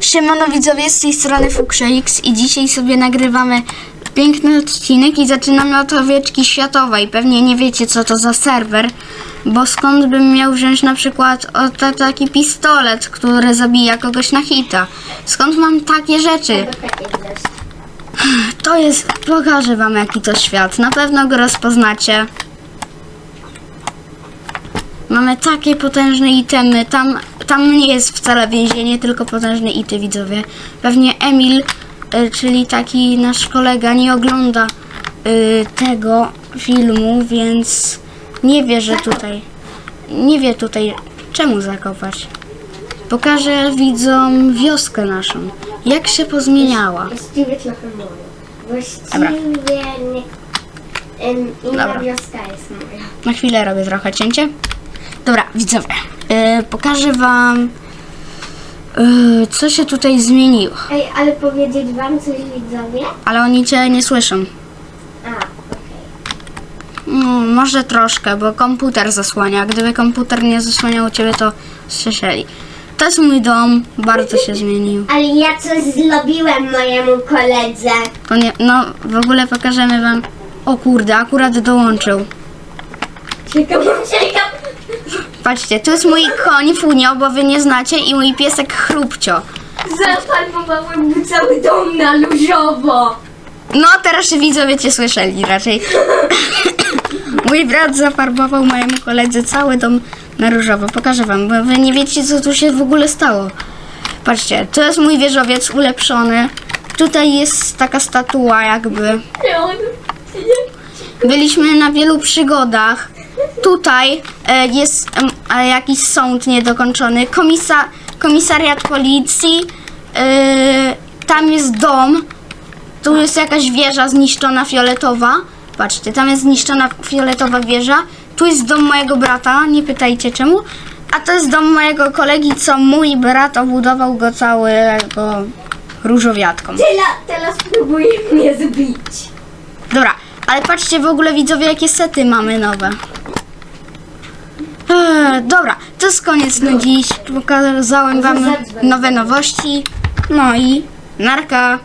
Siemano widzowie, z tej strony FuxX i dzisiaj sobie nagrywamy piękny odcinek i zaczynamy od owieczki światowej. Pewnie nie wiecie co to za serwer, bo skąd bym miał wziąć na przykład o ta, taki pistolet, który zabija kogoś na hita? Skąd mam takie rzeczy? To jest, pokażę wam jaki to świat, na pewno go rozpoznacie. Mamy takie potężne itemy. Tam, tam nie jest wcale więzienie, tylko potężne ity, widzowie. Pewnie Emil, y, czyli taki nasz kolega, nie ogląda y, tego filmu, więc nie wie, że tutaj. Nie wie tutaj, czemu zakopać. Pokażę widzom wioskę naszą. Jak się pozmieniała. Właściwie trochę. Dobra. Właściwie nie, em, inna Dobra. wioska jest moja. Na chwilę robię trochę cięcie. Dobra, widzowie, y, pokażę wam, y, co się tutaj zmieniło. Ej, ale powiedzieć wam coś widzowie? Ale oni cię nie słyszą. A, okej. No, może troszkę, bo komputer zasłania. Gdyby komputer nie zasłaniał ciebie, to słyszeli. To jest mój dom, bardzo się zmienił. Ale ja coś zrobiłem mojemu koledze. To nie, no, w ogóle pokażemy wam. O kurde, akurat dołączył. Czekam, czekam. Patrzcie, tu jest mój koń Funio, bo wy nie znacie, i mój piesek Chrupcio. Zafarmowałem mu cały dom na luźowo. No, teraz widzowie cię słyszeli raczej. Mój brat zafarbował mojemu koledze cały dom na różowo. Pokażę wam, bo wy nie wiecie, co tu się w ogóle stało. Patrzcie, to jest mój wieżowiec ulepszony. Tutaj jest taka statua jakby. Byliśmy na wielu przygodach. Tutaj e, jest e, jakiś sąd niedokończony. Komisa, komisariat policji. E, tam jest dom. Tu jest jakaś wieża zniszczona fioletowa. Patrzcie, tam jest zniszczona fioletowa wieża. Tu jest dom mojego brata, nie pytajcie czemu. A to jest dom mojego kolegi, co mój brat obudował go całego różowiatką. Teraz, teraz próbuje mnie zbić. Dobra, ale patrzcie w ogóle widzowie, jakie sety mamy nowe. Eee, dobra, to jest koniec na dziś. Pokazałem wam nowe nowości. No i narka.